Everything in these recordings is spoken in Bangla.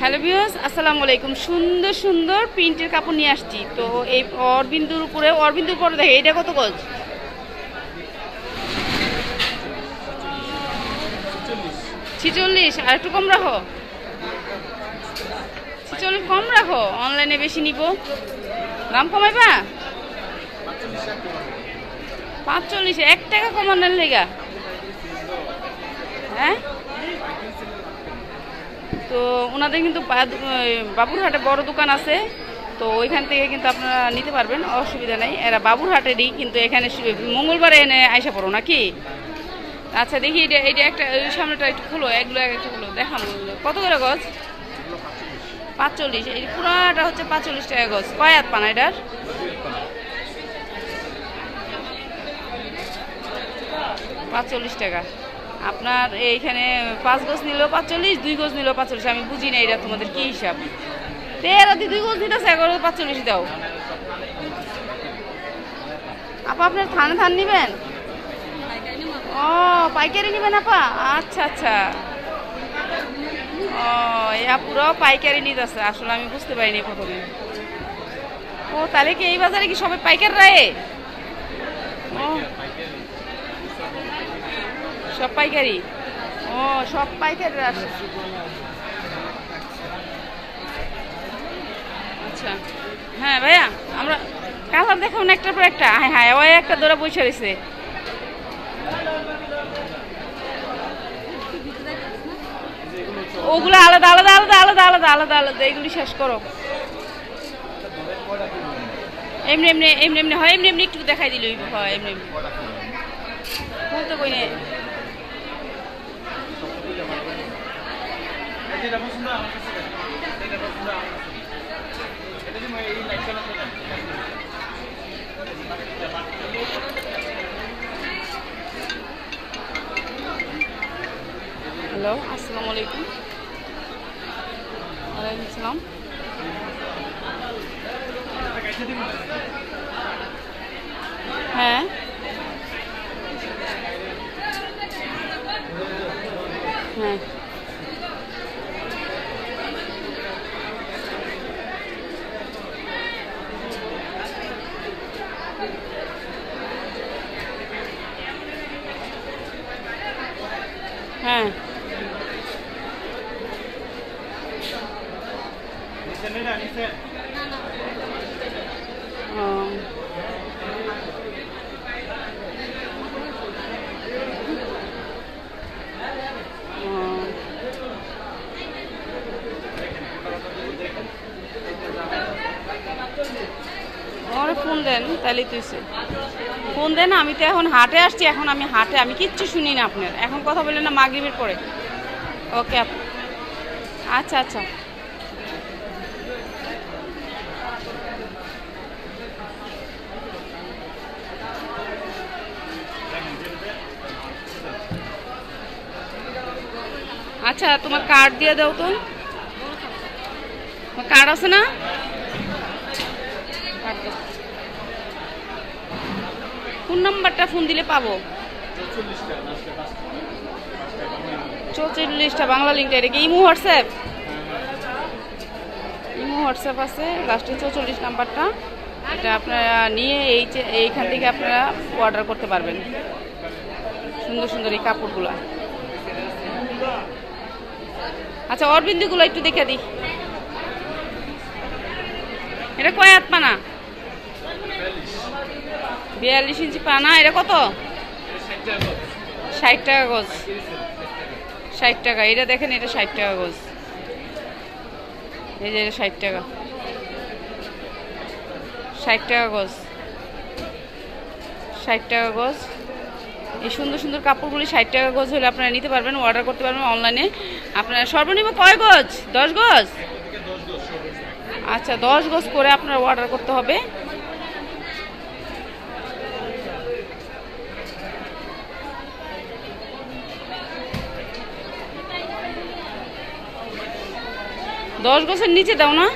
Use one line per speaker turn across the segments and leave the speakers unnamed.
হ্যালো ভিউস আসসালামু আলাইকুম। সুন্দর সুন্দর প্রিন্টের কাপড় নিয়ে আসছি। তো এই অরবিন্দুর উপরে অরবিন্দুর উপরে দেখে, এটা কত গজ? ছিচল্লিশ। আর একটু কম রাখো। ছিচল্লিশ, কম রাখো। অনলাইনে বেশি নিব। দাম কমাইবা? পাঁচচল্লিশ, এক টাকা কমানোর লেগা। হ্যাঁ? তো ওনাদের কিন্তু বাবুরহাটে বড় দোকান আছে, তো ওইখান থেকে কিন্তু আপনারা নিতে পারবেন, অসুবিধা নেই। এরা বাবুরহাটেরই কিন্তু এখানে মঙ্গলবারে এনে আইসা পড়ো নাকি? আচ্ছা দেখি এটা এটা একটা সামনেটা একটু খুলো এগুলো একটু খুলো দেখাম কত করে গছ পাঁচচল্লিশ। এই পুরাটা হচ্ছে পাঁচচল্লিশ টাকা গজ। কয় হাত পানা এটার? পাঁচচল্লিশ টাকা। আপনার এইখানে পাঁচ গজ নিলেও পাঁচচল্লিশ, দুই গজ নিলেও পাঁচচল্লিশ, আমি বুঝি না এটা তোমাদের কি হিসাব। দি দুই গজ নিতেছে এগারো পাঁচচল্লিশ দাও। আপা, আপনার থানে ধান নিবেন? ও, পাইকারি নেবেন আপা? আচ্ছা আচ্ছা। ও ইয়া পুরো পাইকারি নিতেছে, আসলে আমি বুঝতে পারিনি প্রথমে। ও, তাহলে কি এই বাজারে কি সবাই পাইকার রায় ও সব পাইকারি? ও, সব পাইকারি আচ্ছা। হ্যাঁ ভাইয়া, আমরা কালার দেখাবো না একটার পর একটা। হ্যাঁ হ্যাঁ ওই একটা দৌড়া বসে রয়েছে। ওগুলো আলাদা আলাদা আলাদা আলাদা আলাদা আলাদা আলাদা, এগুলি শেষ করো। এমনি এমনি এমনি এমনি হয়, এমনি এমনি একটু দেখাই দিল হয়, এমনি এমনি। বলতে কই নে হ্যালো আসসালামু আলাইকুম ওয়ালাইকুম আসসালাম হ্যাঁ হ্যাঁ হ্যাঁ আমার ফোন দেন তাহলে তুইছে ফোন দেন আমি তো এখন হাটে আসছি, এখন আমি হাটে আমি কিচ্ছু শুনি না আপনার। এখন কথা বললেন না মাগরিবের পরে। ওকে আচ্ছা আচ্ছা। আচ্ছা তোমার কার্ড দিয়ে দাও তো। কার্ড আছে না। ফোন নাম্বারটা ফোন দিলে পাবো? চৌচল্লিশটা, বাংলা লিঙ্কটা এটা কি ইমো, হোয়াটসঅ্যাপ? ইমো, হোয়াটসঅ্যাপ আছে লাস্টে চৌচল্লিশ নাম্বারটা। এটা আপনারা নিয়ে এই এইখান থেকে আপনারা অর্ডার করতে পারবেন। সুন্দর সুন্দর এই কাপড়গুলো। আচ্ছা অরবিন্দুগুলো একটু দেখে দিই। এটা কয় হাত পানা? বিয়াল্লিশ ইঞ্চি পানা, এটা কত? ষাট টাকা গজ। ষাট টাকা, এটা দেখেন, এটা ষাট টাকা গজ। এই যে এটা ষাট টাকা। ষাট টাকা গজ। ষাট টাকা গজ। এই সুন্দর সুন্দর কাপড়গুলি ষাট টাকা গজ হলে আপনারা নিতে পারবেন অর্ডার করতে পারবেন অনলাইনে আপনারা সর্বনিম্ন কয় গজ? দশ গজ? আচ্ছা দশ গজ করে আপনার অর্ডার করতে হবে। দশ গছের নিচে দাও না।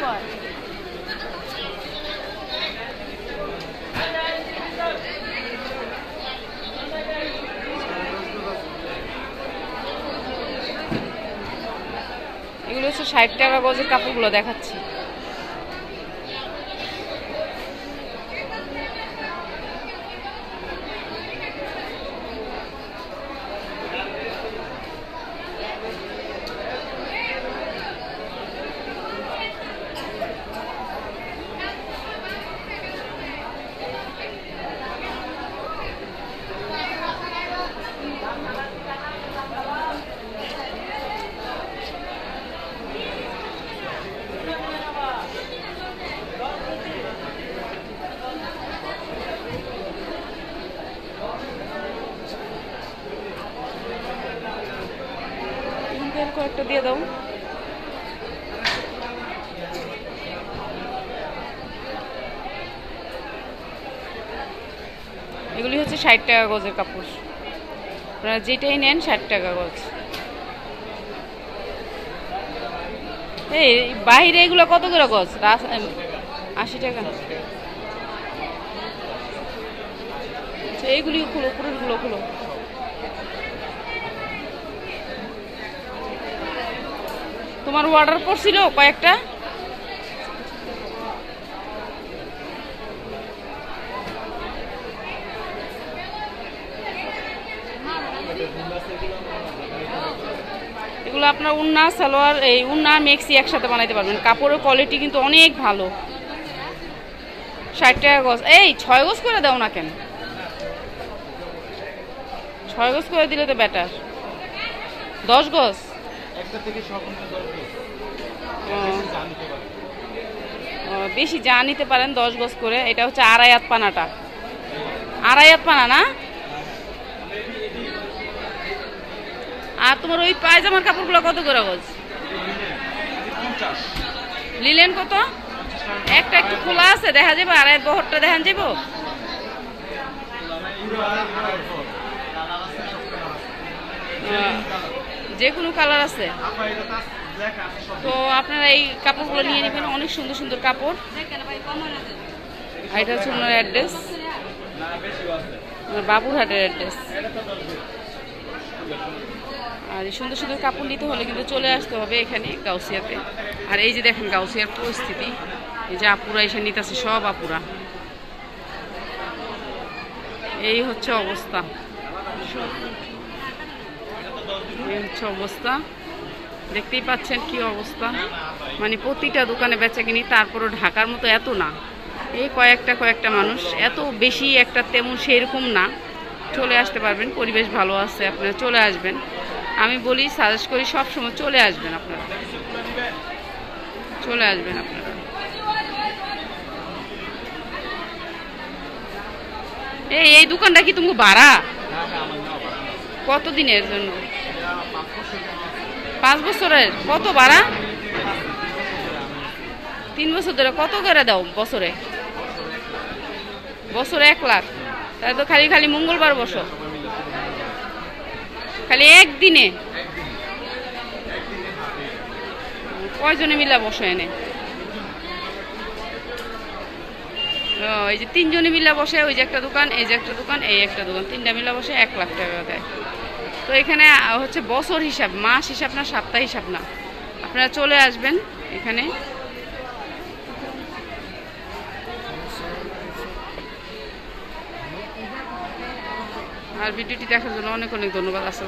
কয়? এগুলো হচ্ছে ষাট টাকা গজের কাপড়গুলো দেখাচ্ছি এখানকার কয়েকটা দিয়ে দাও। এগুলি হচ্ছে ষাট টাকা গজের কাপড়। আপনারা যেটাই নেন ষাট টাকা গজ। এই, বাইরে এগুলো কত করে গজ? আশি টাকা। আচ্ছা এইগুলি খুলো উপরেরগুলো খুলো। তোমার অর্ডার পড়ছিল কয়েকটা? এগুলো আপনার উন্না, সালোয়ার, এই উন্না, মেক্সি একসাথে বানাইতে পারবেন। কাপড়ের কোয়ালিটি কিন্তু অনেক ভালো। ষাট টাকা গজ। এই, ছয় গজ করে দাও না কেন? ছয় গজ করে দিলে তো বেটার দশ গজ?
একটা থেকে
বেশি যা নিতে পারেন দশ গজ করে এটা হচ্ছে আড়াই হাত পানাটা। আড়াই হাত পানা না? আর তোমার ওই পায়জামার কাপড়গুলো কত করে গজ? লিলেন কত? একটা একটু খোলা আছে দেখা যাবে? আড়াই বহরটা দেখান যাব যে কোনো কালার আছে। তো আপনারা এই কাপড়গুলো নিয়ে নেবেন, অনেক সুন্দর সুন্দর কাপড়। এটা হচ্ছে ওনার অ্যাড্রেস বাবুরহাটের অ্যাড্রেস আর এই সুন্দর সুন্দর কাপড় নিতে হলে কিন্তু চলে আসতে হবে এখানে গাউসিয়াতে। আর এই যে দেখেন গাউসিয়ার পরিস্থিতি। এই যে আপুরা এসে নিতেছে, সব আপুরা। এই হচ্ছে অবস্থা। এই হচ্ছে অবস্থা। দেখতেই পাচ্ছেন কি অবস্থা। মানে প্রতিটা দোকানে বেচা কিনি তারপরও ঢাকার মতো এত না। এই কয়েকটা কয়েকটা মানুষ এত বেশি একটা তেমন সেরকম না। চলে আসতে পারবেন পরিবেশ ভালো আছে আপনারা চলে আসবেন। আমি বলি সাজেস্ট করি সব সময় চলে আসবেন আপনারা। চলে আসবেন আপনারা। এই এই দোকানটা কি তুমি ভাড়া? কত দিনের জন্য? পাঁচ বছরের কত ভাড়া? তিন বছর ধরে কত করে দাও বছরে? বছরে এক লাখ। তাহলে তো খালি খালি মঙ্গলবার বসো। খালি একদিনে? কয়জনে মিলা বসো এনে? ও, এই যে তিনজনে মিলা বসে ওই যে একটা দোকান এই যে একটা দোকান এই একটা দোকান তিনটা মিলা বসে এক লাখ টাকা দেয়। তো এখানে হচ্ছে বছর হিসাব, মাস হিসাব না, সপ্তাহ হিসাব না। আপনারা চলে আসবেন এখানে। আর ভিডিওটি দেখার জন্য অনেক অনেক ধন্যবাদ। আসসালাম